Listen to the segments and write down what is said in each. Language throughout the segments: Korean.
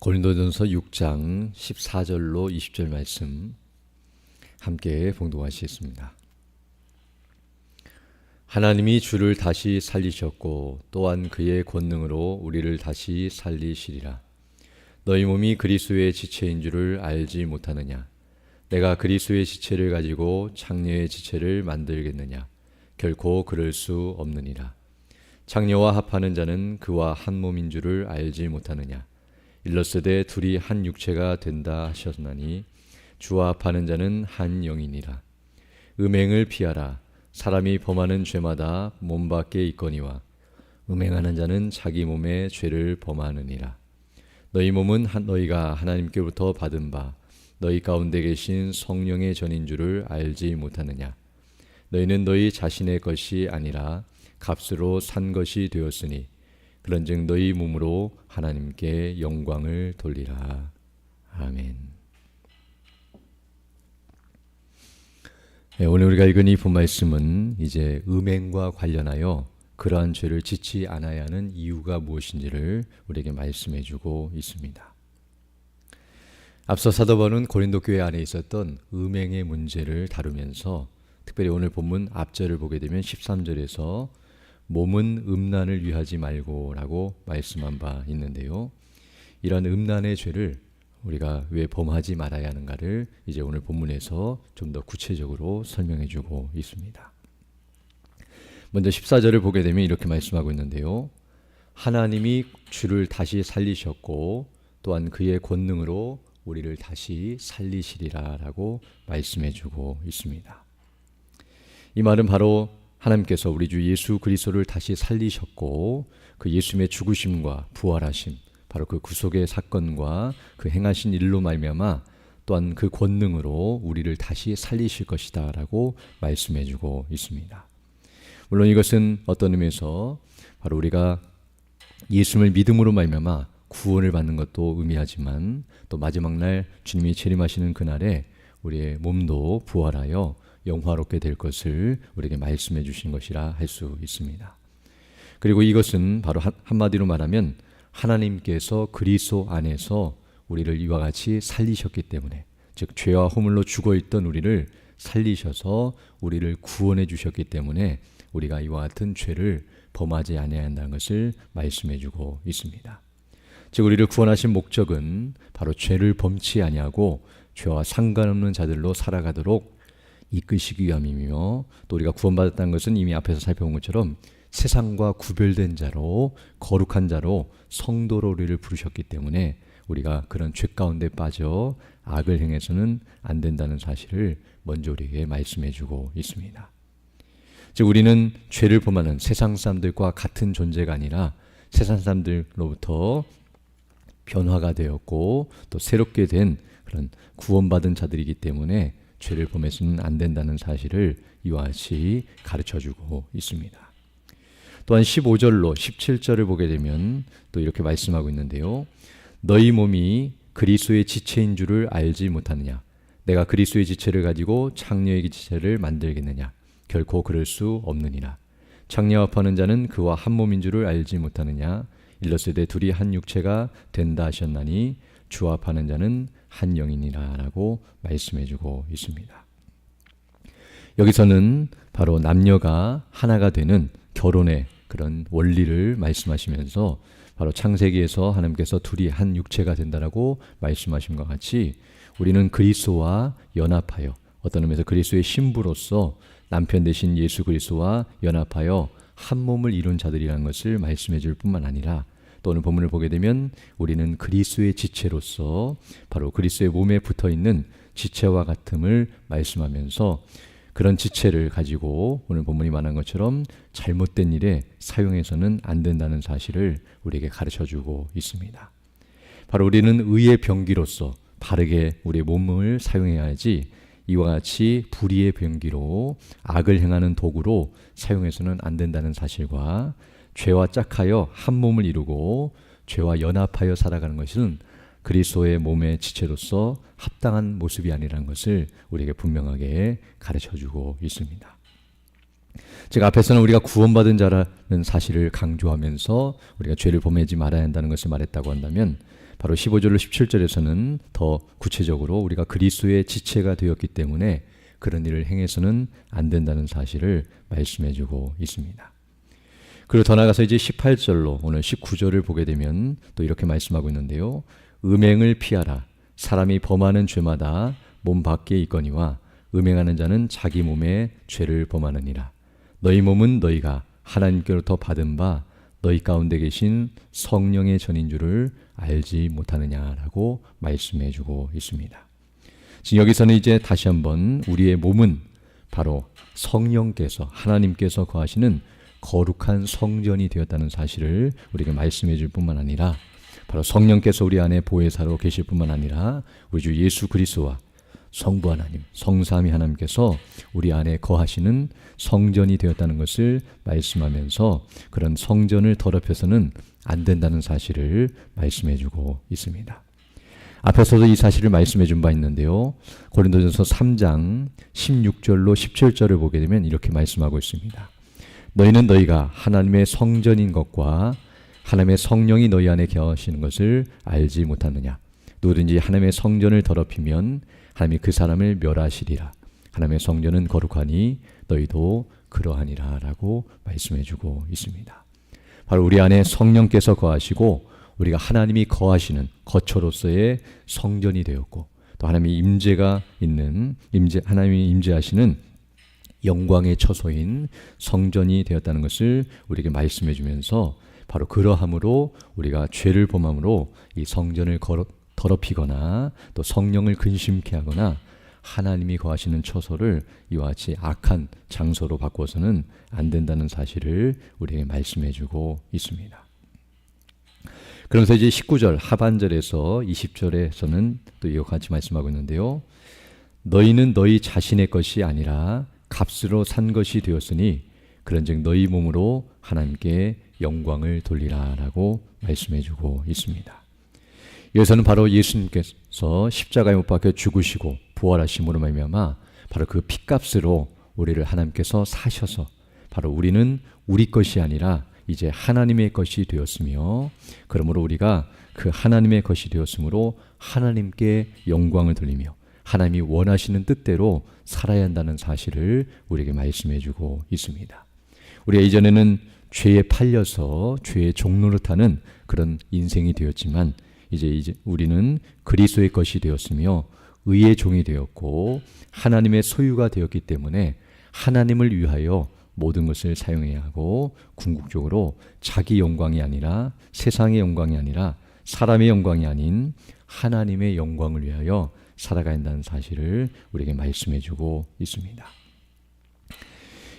고린도전서 6장 14절로 20절 말씀 함께 봉독하시겠습니다. 하나님이 주를 다시 살리셨고 또한 그의 권능으로 우리를 다시 살리시리라. 너희 몸이 그리스도의 지체인 줄을 알지 못하느냐? 내가 그리스도의 지체를 가지고 창녀의 지체를 만들겠느냐? 결코 그럴 수 없느니라. 창녀와 합하는 자는 그와 한 몸인 줄을 알지 못하느냐? 일러스되 둘이 한 육체가 된다 하셨나니 주와 합하는 자는 한 영이니라. 음행을 피하라. 사람이 범하는 죄마다 몸 밖에 있거니와 음행하는 자는 자기 몸에 죄를 범하느니라. 너희 몸은 한, 너희가 하나님께로부터 받은 바 너희 가운데 계신 성령의 전인 줄을 알지 못하느냐. 너희는 너희 자신의 것이 아니라 값으로 산 것이 되었으니 그런즉 너희 몸으로 하나님께 영광을 돌리라. 아멘. 네, 오늘 우리가 읽은 이 본말씀은 이제 음행과 관련하여 그러한 죄를 짓지 않아야 하는 이유가 무엇인지를 우리에게 말씀해 주고 있습니다. 앞서 사도 바울은 고린도 교회 안에 있었던 음행의 문제를 다루면서 특별히 오늘 본문 앞절을 보게 되면 13절에서 몸은 음란을 위하지 말고라고 말씀한 바 있는데요. 이런 음란의 죄를 우리가 왜 범하지 말아야 하는가를 이제 오늘 본문에서 좀 더 구체적으로 설명해 주고 있습니다. 먼저 14절을 보게 되면 이렇게 말씀하고 있는데요. 하나님이 주를 다시 살리셨고 또한 그의 권능으로 우리를 다시 살리시리라라고 말씀해 주고 있습니다. 이 말은 바로 하나님께서 우리 주 예수 그리스도를 다시 살리셨고 그 예수님의 죽으심과 부활하심 바로 그 구속의 사건과 그 행하신 일로 말미암아 또한 그 권능으로 우리를 다시 살리실 것이다라고 말씀해 주고 있습니다. 물론 이것은 어떤 의미에서 바로 우리가 예수님을 믿음으로 말미암아 구원을 받는 것도 의미하지만 또 마지막 날 주님이 재림하시는 그날에 우리의 몸도 부활하여 영화롭게 될 것을 우리에게 말씀해 주신 것이라 할 수 있습니다. 그리고 이것은 바로 한마디로 말하면 하나님께서 그리스도 안에서 우리를 이와 같이 살리셨기 때문에 즉 죄와 허물로 죽어 있던 우리를 살리셔서 우리를 구원해 주셨기 때문에 우리가 이와 같은 죄를 범하지 아니해야 한다는 것을 말씀해 주고 있습니다. 즉 우리를 구원하신 목적은 바로 죄를 범치 아니하고 죄와 상관없는 자들로 살아가도록 이끄시기 위함이며 또 우리가 구원받았다는 것은 이미 앞에서 살펴본 것처럼 세상과 구별된 자로 거룩한 자로 성도로 우리를 부르셨기 때문에 우리가 그런 죄 가운데 빠져 악을 행해서는 안 된다는 사실을 먼저 우리에게 말씀해 주고 있습니다. 즉 우리는 죄를 범하는 세상 사람들과 같은 존재가 아니라 세상 사람들로부터 변화가 되었고 또 새롭게 된 그런 구원받은 자들이기 때문에 죄를 범해서는 안 된다는 사실을 이와 같이 가르쳐 주고 있습니다. 또한 15절로 17절을 보게 되면 또 이렇게 말씀하고 있는데요. 너희 몸이 그리스도의 지체인 줄을 알지 못하느냐? 내가 그리스도의 지체를 가지고 창녀의 지체를 만들겠느냐? 결코 그럴 수 없느니라. 창녀합하는 자는 그와 한 몸인 줄을 알지 못하느냐? 일러스되 둘이 한 육체가 된다 하셨나니 주합하는 자는 한 영이니라라고 말씀해주고 있습니다. 여기서는 바로 남녀가 하나가 되는 결혼의 그런 원리를 말씀하시면서 바로 창세기에서 하나님께서 둘이 한 육체가 된다라고 말씀하신 것 같이 우리는 그리스도와 연합하여 어떤 의미에서 그리스도의 신부로서 남편 대신 예수 그리스도와 연합하여 한 몸을 이룬 자들이라는 것을 말씀해 줄 뿐만 아니라 또 오늘 본문을 보게 되면 우리는 그리스도의 지체로서 바로 그리스도의 몸에 붙어 있는 지체와 같음을 말씀하면서 그런 지체를 가지고 오늘 본문이 말한 것처럼 잘못된 일에 사용해서는 안 된다는 사실을 우리에게 가르쳐 주고 있습니다. 바로 우리는 의의 병기로서 바르게 우리의 몸을 사용해야지 이와 같이 불의의 병기로 악을 행하는 도구로 사용해서는 안 된다는 사실과 죄와 짝하여 한 몸을 이루고 죄와 연합하여 살아가는 것은 그리스도의 몸의 지체로서 합당한 모습이 아니라는 것을 우리에게 분명하게 가르쳐 주고 있습니다. 즉 앞에서는 우리가 구원받은 자라는 사실을 강조하면서 우리가 죄를 범하지 말아야 한다는 것을 말했다고 한다면 바로 15절로 17절에서는 더 구체적으로 우리가 그리스도의 지체가 되었기 때문에 그런 일을 행해서는 안 된다는 사실을 말씀해 주고 있습니다. 그리고 더 나가서 이제 18절로 오늘 19절을 보게 되면 또 이렇게 말씀하고 있는데요. 음행을 피하라. 사람이 범하는 죄마다 몸 밖에 있거니와 음행하는 자는 자기 몸에 죄를 범하느니라. 너희 몸은 너희가 하나님께로부터 받은 바 너희 가운데 계신 성령의 전인 줄을 알지 못하느냐라고 말씀해 주고 있습니다. 지금 여기서는 이제 다시 한번 우리의 몸은 바로 성령께서 하나님께서 거하시는 거룩한 성전이 되었다는 사실을 우리에게 말씀해 줄 뿐만 아니라 바로 성령께서 우리 안에 보혜사로 계실 뿐만 아니라 우리 주 예수 그리스도와 성부 하나님, 성삼위 하나님께서 우리 안에 거하시는 성전이 되었다는 것을 말씀하면서 그런 성전을 더럽혀서는 안 된다는 사실을 말씀해 주고 있습니다. 앞에서도 이 사실을 말씀해 준 바 있는데요. 고린도전서 3장 16절로 17절을 보게 되면 이렇게 말씀하고 있습니다. 너희는 너희가 하나님의 성전인 것과 하나님의 성령이 너희 안에 계시는 것을 알지 못하느냐. 누구든지 하나님의 성전을 더럽히면 하나님이 그 사람을 멸하시리라. 하나님의 성전은 거룩하니 너희도 그러하니라라고 말씀해 주고 있습니다. 바로 우리 안에 성령께서 거하시고 우리가 하나님이 거하시는 거처로서의 성전이 되었고 또 하나님의 임재가 있는 임재 하나님이 임재하시는 영광의 처소인 성전이 되었다는 것을 우리에게 말씀해 주면서 바로 그러함으로 우리가 죄를 범함으로 이 성전을 더럽히거나 또 성령을 근심케 하거나 하나님이 거하시는 처소를 이와 같이 악한 장소로 바꿔서는 안 된다는 사실을 우리에게 말씀해 주고 있습니다. 그러면서 이제 19절 하반절에서 20절에서는 또 이와 같이 말씀하고 있는데요. 너희는 너희 자신의 것이 아니라 값으로 산 것이 되었으니 그런즉 너희 몸으로 하나님께 영광을 돌리라라고 말씀해 주고 있습니다. 여기서는 바로 예수님께서 십자가에 못 박혀 죽으시고 부활하심으로 말미암아 바로 그 핏값으로 우리를 하나님께서 사셔서 바로 우리는 우리 것이 아니라 이제 하나님의 것이 되었으며 그러므로 우리가 그 하나님의 것이 되었으므로 하나님께 영광을 돌리며 하나님이 원하시는 뜻대로 살아야 한다는 사실을 우리에게 말씀해 주고 있습니다. 우리가 이전에는 죄에 팔려서 죄의 종로를 타는 그런 인생이 되었지만 이제 이제 우리는 그리스도의 것이 되었으며 의의 종이 되었고 하나님의 소유가 되었기 때문에 하나님을 위하여 모든 것을 사용해야 하고 궁극적으로 자기 영광이 아니라 세상의 영광이 아니라 사람의 영광이 아닌 하나님의 영광을 위하여 살아가야 한다는 사실을 우리에게 말씀해 주고 있습니다.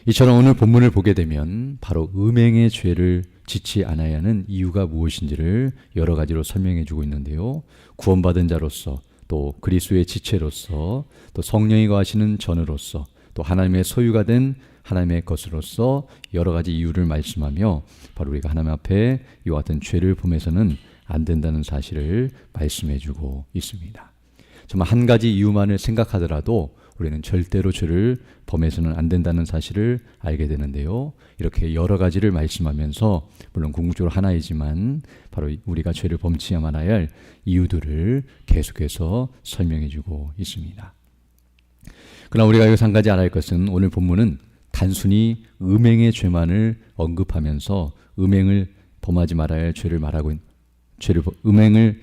이처럼 오늘 본문을 보게 되면 바로 음행의 죄를 짓지 않아야 하는 이유가 무엇인지를 여러 가지로 설명해 주고 있는데요. 구원받은 자로서 또 그리스도의 지체로서 또 성령이 거하시는 전으로서 또 하나님의 소유가 된 하나님의 것으로서 여러 가지 이유를 말씀하며 바로 우리가 하나님 앞에 이와 같은 죄를 범해서는 안 된다는 사실을 말씀해 주고 있습니다. 정말 한 가지 이유만을 생각하더라도 우리는 절대로 죄를 범해서는 안 된다는 사실을 알게 되는데요. 이렇게 여러 가지를 말씀하면서 물론 궁극적으로 하나이지만 바로 우리가 죄를 범치야만 할 이유들을 계속해서 설명해 주고 있습니다. 그러나 우리가 여기서 한 가지 알아야 할 것은 오늘 본문은 단순히 음행의 죄만을 언급하면서 음행을 범하지 말아야 할 죄를 말하고 죄를 음행을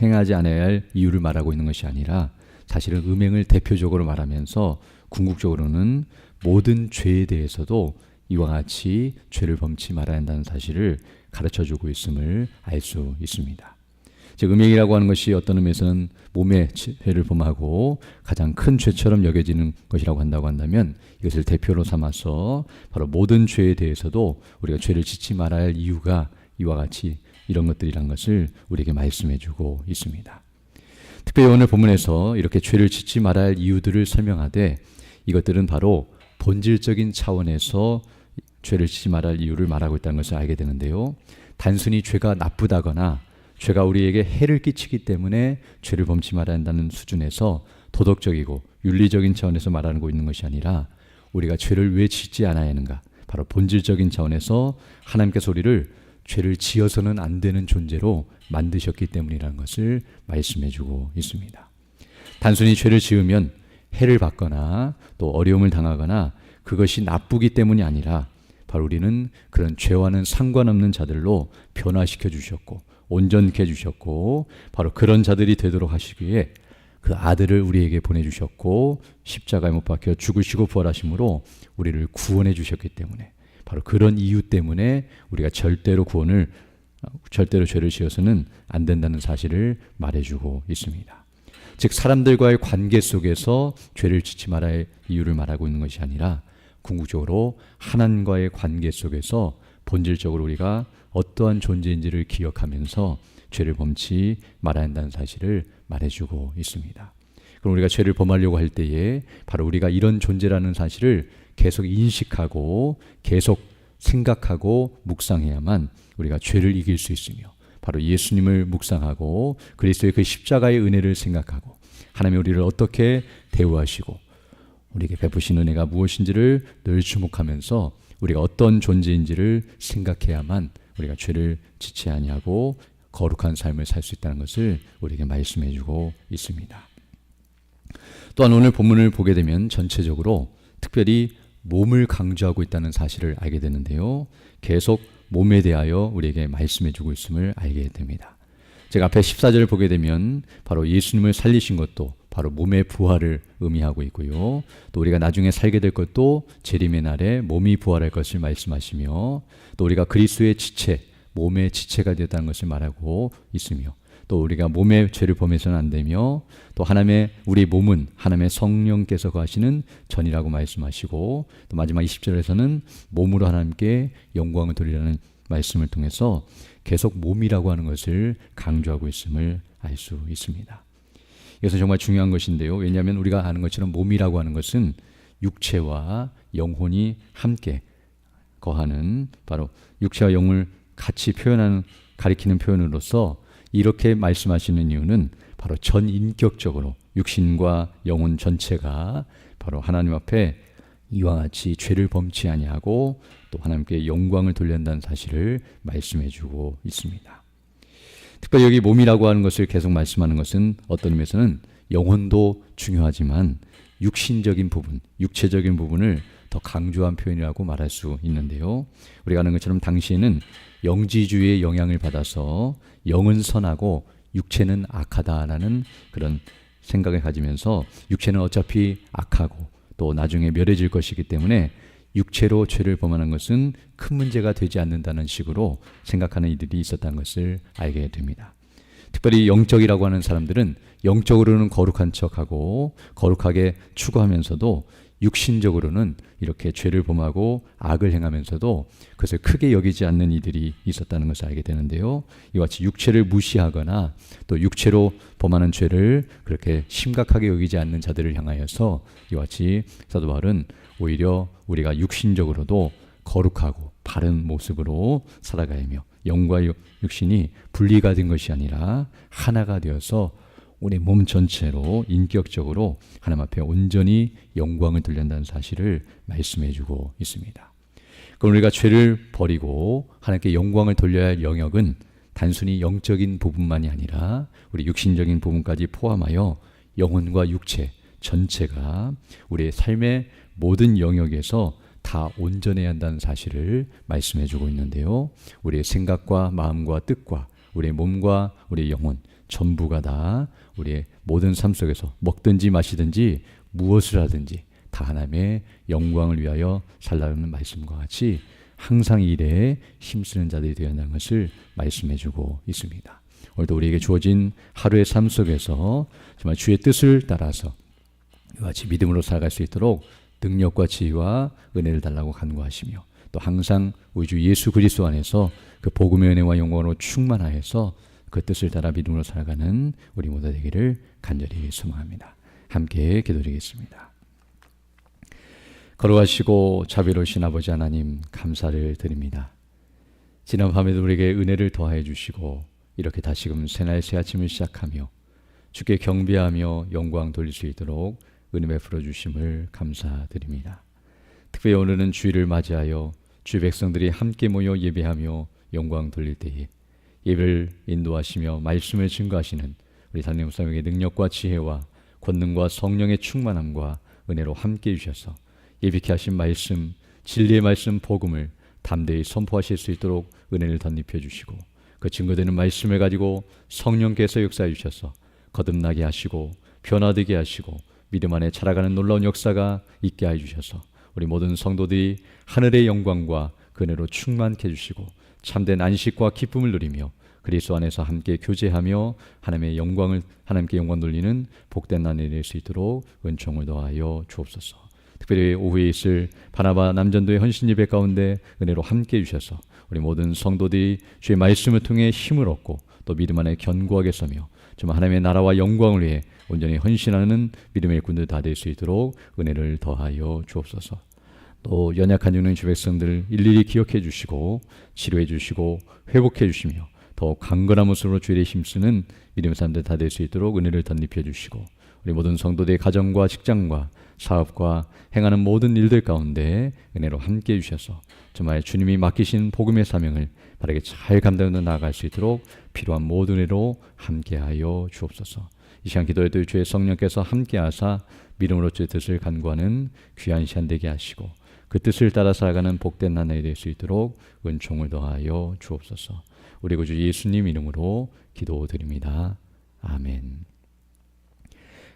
행하지 않아야 할 이유를 말하고 있는 것이 아니라 사실은 음행을 대표적으로 말하면서 궁극적으로는 모든 죄에 대해서도 이와 같이 죄를 범치 말아야 한다는 사실을 가르쳐 주고 있음을 알 수 있습니다. 즉 음행이라고 하는 것이 어떤 의미에서는 몸의 죄를 범하고 가장 큰 죄처럼 여겨지는 것이라고 한다고 한다면 이것을 대표로 삼아서 바로 모든 죄에 대해서도 우리가 죄를 짓지 말아야 할 이유가 이와 같이 이런 것들이란 것을 우리에게 말씀해 주고 있습니다. 특별히 오늘 본문에서 이렇게 죄를 짓지 말아야 할 이유들을 설명하되 이것들은 바로 본질적인 차원에서 죄를 짓지 말아야 할 이유를 말하고 있다는 것을 알게 되는데요. 단순히 죄가 나쁘다거나 죄가 우리에게 해를 끼치기 때문에 죄를 범치 말아야 한다는 수준에서 도덕적이고 윤리적인 차원에서 말하고 있는 것이 아니라 우리가 죄를 왜 짓지 않아야 하는가? 바로 본질적인 차원에서 하나님께서 우리를 죄를 지어서는 안 되는 존재로 만드셨기 때문이라는 것을 말씀해 주고 있습니다. 단순히 죄를 지으면 해를 받거나 또 어려움을 당하거나 그것이 나쁘기 때문이 아니라 바로 우리는 그런 죄와는 상관없는 자들로 변화시켜 주셨고 온전케 해 주셨고 바로 그런 자들이 되도록 하시기에 그 아들을 우리에게 보내주셨고 십자가에 못 박혀 죽으시고 부활하심으로 우리를 구원해 주셨기 때문에 바로 그런 이유 때문에 우리가 절대로 구원을 절대로 죄를 지어서는 안 된다는 사실을 말해주고 있습니다. 즉 사람들과의 관계 속에서 죄를 짓지 말아야 이유를 말하고 있는 것이 아니라 궁극적으로 하나님과의 관계 속에서 본질적으로 우리가 어떠한 존재인지를 기억하면서 죄를 범치 말아야 한다는 사실을 말해주고 있습니다. 그럼 우리가 죄를 범하려고 할 때에 바로 우리가 이런 존재라는 사실을 계속 인식하고 계속 생각하고 묵상해야만 우리가 죄를 이길 수 있으며 바로 예수님을 묵상하고 그리스도의 그 십자가의 은혜를 생각하고 하나님 우리를 어떻게 대우하시고 우리에게 베푸신 은혜가 무엇인지를 늘 주목하면서 우리가 어떤 존재인지를 생각해야만 우리가 죄를 지치 아니하고 거룩한 삶을 살 수 있다는 것을 우리에게 말씀해 주고 있습니다. 또한 오늘 본문을 보게 되면 전체적으로 특별히 몸을 강조하고 있다는 사실을 알게 되는데요. 계속 몸에 대하여 우리에게 말씀해 주고 있음을 알게 됩니다. 제가 앞에 14절을 보게 되면 바로 예수님을 살리신 것도 바로 몸의 부활을 의미하고 있고요. 또 우리가 나중에 살게 될 것도 재림의 날에 몸이 부활할 것을 말씀하시며 또 우리가 그리스도의 지체 몸의 지체가 되었다는 것을 말하고 있으며 또 우리가 몸의 죄를 범해서는 안 되며 또 하나님의 우리 몸은 하나님의 성령께서 거하시는 전이라고 말씀하시고 또 마지막 20절에서는 몸으로 하나님께 영광을 돌리라는 말씀을 통해서 계속 몸이라고 하는 것을 강조하고 있음을 알 수 있습니다. 이것은 정말 중요한 것인데요. 왜냐하면 우리가 아는 것처럼 몸이라고 하는 것은 육체와 영혼이 함께 거하는 바로 육체와 영을 같이 표현하는 가리키는 표현으로서 이렇게 말씀하시는 이유는 바로 전인격적으로 육신과 영혼 전체가 바로 하나님 앞에 이와 같이 죄를 범치 아니하고 또 하나님께 영광을 돌린다는 사실을 말씀해 주고 있습니다. 특별히 여기 몸이라고 하는 것을 계속 말씀하는 것은 어떤 의미에서는 영혼도 중요하지만 육신적인 부분, 육체적인 부분을 더 강조한 표현이라고 말할 수 있는데요. 우리가 아는 것처럼 당시에는 영지주의의 영향을 받아서 영은 선하고 육체는 악하다라는 그런 생각을 가지면서 육체는 어차피 악하고 또 나중에 멸해질 것이기 때문에 육체로 죄를 범하는 것은 큰 문제가 되지 않는다는 식으로 생각하는 이들이 있었다는 것을 알게 됩니다. 특별히 영적이라고 하는 사람들은 영적으로는 거룩한 척하고 거룩하게 추구하면서도 육신적으로는 이렇게 죄를 범하고 악을 행하면서도 그것을 크게 여기지 않는 이들이 있었다는 것을 알게 되는데요. 이와 같이 육체를 무시하거나 또 육체로 범하는 죄를 그렇게 심각하게 여기지 않는 자들을 향하여서 이와 같이 사도 바울은 오히려 우리가 육신적으로도 거룩하고 바른 모습으로 살아가야며 영과 육신이 분리가 된 것이 아니라 하나가 되어서 우리 몸 전체로 인격적으로 하나님 앞에 온전히 영광을 돌린다는 사실을 말씀해 주고 있습니다. 그럼 우리가 죄를 버리고 하나님께 영광을 돌려야 할 영역은 단순히 영적인 부분만이 아니라 우리 육신적인 부분까지 포함하여 영혼과 육체 전체가 우리의 삶의 모든 영역에서 다 온전해야 한다는 사실을 말씀해 주고 있는데요. 우리의 생각과 마음과 뜻과 우리의 몸과 우리의 영혼 전부가 다 우리의 모든 삶 속에서 먹든지 마시든지 무엇을 하든지 다 하나님의 영광을 위하여 살라는 말씀과 같이 항상 일에 힘쓰는 자들이 되어야 한다는 것을 말씀해 주고 있습니다. 오늘도 우리에게 주어진 하루의 삶 속에서 정말 주의 뜻을 따라서 같이 믿음으로 살아갈 수 있도록 능력과 지혜와 은혜를 달라고 간구하시며 또 항상 우리 주 예수 그리스도 안에서 그 복음의 은혜와 영광으로 충만하여서 그 뜻을 따라 믿음으로 살아가는 우리 모두 되기를 간절히 소망합니다. 함께 기도드리겠습니다. 걸어가시고 자비로우신 아버지 하나님 감사를 드립니다. 지난 밤에도 우리에게 은혜를 더하여 주시고 이렇게 다시금 새날 새 아침을 시작하며 주께 경배하며 영광 돌릴 수 있도록 은혜 베풀어 주심을 감사드립니다. 특별히 오늘은 주일을 맞이하여 주 백성들이 함께 모여 예배하며 영광 돌릴 때에 예배를 인도하시며 말씀을 증거하시는 우리 담임 목사님에게 능력과 지혜와 권능과 성령의 충만함과 은혜로 함께 해주셔서 예비케 하신 말씀, 진리의 말씀 복음을 담대히 선포하실 수 있도록 은혜를 덧입혀 주시고 그 증거되는 말씀을 가지고 성령께서 역사해 주셔서 거듭나게 하시고 변화되게 하시고 믿음 안에 자라가는 놀라운 역사가 있게 해 주셔서 우리 모든 성도들이 하늘의 영광과 그 은혜로 충만케 해주시고 참된 안식과 기쁨을 누리며 그리스도 안에서 함께 교제하며 하나님의 영광을 하나님께 영광 돌리는 복된 날이 될 수 있도록 은총을 더하여 주옵소서. 특별히 오후에 있을 바나바 남전도의 헌신 예배 가운데 은혜로 함께 해 주셔서 우리 모든 성도들이 주의 말씀을 통해 힘을 얻고 또 믿음 안에 견고하게 서며 정말 하나님의 나라와 영광을 위해 온전히 헌신하는 믿음의 군들 다 될 수 있도록 은혜를 더하여 주옵소서. 또 연약한 육능 주 백성들 일일이 기억해 주시고 치료해 주시고 회복해 주시며 더 강건한 모습으로 주의 힘쓰는 믿음의 사람들 다 될 수 있도록 은혜를 덧입혀 주시고 우리 모든 성도들의 가정과 직장과 사업과 행하는 모든 일들 가운데 은혜로 함께 해 주셔서 정말 주님이 맡기신 복음의 사명을 바르게 잘 감당해 나아갈 수 있도록 필요한 모든 은혜로 함께하여 주옵소서. 이 시간 기도에도 주의 성령께서 함께하사 믿음으로 주의 뜻을 간구하는 귀한 시간 되게 하시고 그 뜻을 따라 살아가는 복된 나날이 될 수 있도록 은총을 더하여 주옵소서. 우리 구주 예수님 이름으로 기도드립니다. 아멘.